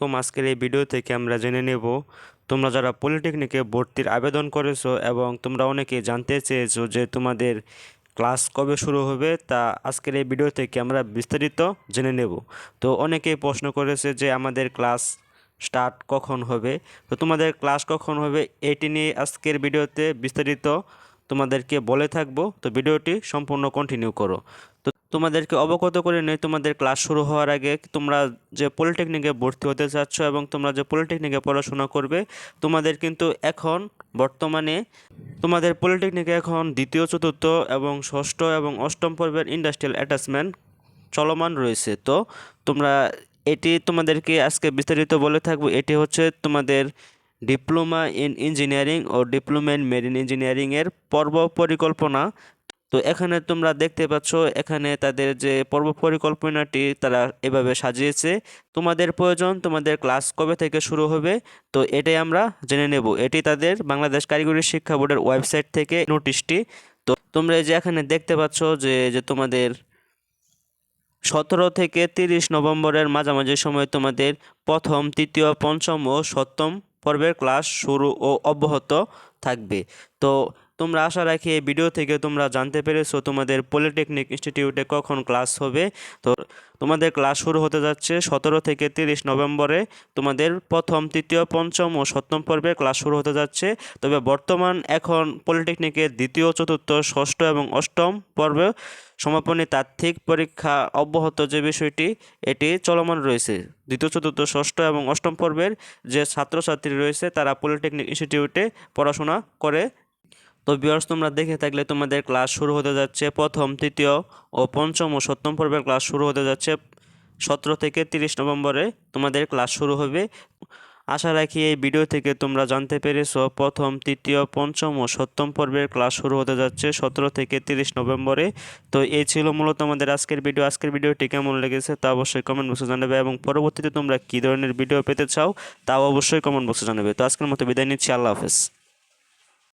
তো আজকের এই ভিডিও থেকে আমরা জেনে নেব, তোমরা যারা পলিটেকনিকে ভর্তির আবেদন করেছ এবং তোমরা অনেকে জানতে চেয়েছো যে তোমাদের ক্লাস কবে শুরু হবে, তা আজকের এই ভিডিও থেকে আমরা বিস্তারিত জেনে নেব। তো অনেকেই প্রশ্ন করেছে যে আমাদের ক্লাস স্টার্ট কখন হবে? তো তোমাদের ক্লাস কখন হবে এটি নিয়ে আজকের ভিডিওতে বিস্তারিত তোমাদেরকে বলে থাকব। তো ভিডিওটি সম্পূর্ণ কন্টিনিউ করো। তো তোমাদেরকে অবগত করে নেই, তোমাদের ক্লাস শুরু হওয়ার আগে তোমরা যে পলিটেকনিকে ভর্তি হতে চাচ্ছ এবং তোমরা যে পলিটেকনিকে পড়াশোনা করবে, তোমাদের কিন্তু এখন বর্তমানে তোমাদের পলিটেকনিকে এখন দ্বিতীয়, চতুর্থ এবং ষষ্ঠ এবং অষ্টম পর্বের ইন্ডাস্ট্রিয়াল অ্যাটাচমেন্ট চলমান রয়েছে। তো তোমরা এটি তোমাদেরকে আজকে বিস্তারিত বলে থাকব, এটি হচ্ছে তোমাদের ডিপ্লোমা ইন ইঞ্জিনিয়ারিং ও ডিপ্লোমা ইন মেরিন ইঞ্জিনিয়ারিংয়ের পর্ব পরিকল্পনা। তো এখানে তোমরা দেখতে পাচ্ছ, এখানে তাদের যে পর্ব পরিকল্পনাটি তারা এভাবে সাজিয়েছে। তোমাদের প্রয়োজন, তোমাদের ক্লাস কবে থেকে শুরু হবে, তো এটাই আমরা জেনে নেব। এটি তাদের বাংলাদেশ কারিগরি শিক্ষা বোর্ডের ওয়েবসাইট থেকে নোটিশটি। তো তোমরা যে এখানে দেখতে পাচ্ছ যে যে তোমাদের সতেরো থেকে তিরিশ নভেম্বরের মাঝামাঝি সময় তোমাদের প্রথম, তৃতীয়, পঞ্চম ও সপ্তম পর্বের ক্লাস শুরু ও অব্যাহত থাকবে। তো তোমরা আশা রাখি এই ভিডিও থেকে তোমরা জানতে পেরেছ তোমাদের পলিটেকনিক ইনস্টিটিউটে কখন ক্লাস হবে। তো তোমাদের ক্লাস শুরু হতে যাচ্ছে সতেরো থেকে তিরিশ নভেম্বরে। তোমাদের প্রথম, তৃতীয়, পঞ্চম ও সপ্তম পর্বে ক্লাস শুরু হতে যাচ্ছে। তবে বর্তমান এখন পলিটেকনিকের দ্বিতীয়, চতুর্থ, ষষ্ঠ এবং অষ্টম পর্বে সমাপনী তাত্ত্বিক পরীক্ষা অব্যাহত যে বিষয়টি, এটি চলমান রয়েছে। দ্বিতীয়, চতুর্থ, ষষ্ঠ এবং অষ্টম পর্বের যে ছাত্রছাত্রী রয়েছে, তারা পলিটেকনিক ইনস্টিটিউটে পড়াশোনা করে তো বিয়ার্স তোমরা দেখে থাকলে তোমাদের ক্লাস শুরু হতে যাচ্ছে প্রথম, তৃতীয় ও পঞ্চম ও সপ্তম পর্বের ক্লাস শুরু হতে যাচ্ছে সতেরো থেকে তিরিশ নভেম্বরে তোমাদের ক্লাস শুরু হবে। আশা রাখি এই ভিডিও থেকে তোমরা জানতে পেরেছ, প্রথম, তৃতীয়, পঞ্চম ও সপ্তম পর্বের ক্লাস শুরু হতে যাচ্ছে সতেরো থেকে তিরিশ নভেম্বরে। তো এই ছিল মূলত আমাদের আজকের ভিডিও আজকের ভিডিওটি কেমন লেগেছে তা অবশ্যই কমেন্ট বক্সে জানাবে এবং পরবর্তীতে তোমরা কী ধরনের ভিডিও পেতে চাও তাও অবশ্যই কমেন্ট বক্সে জানাবে। তো আজকের মতো বিদায় নিচ্ছি, আল্লাহ হাফেজ।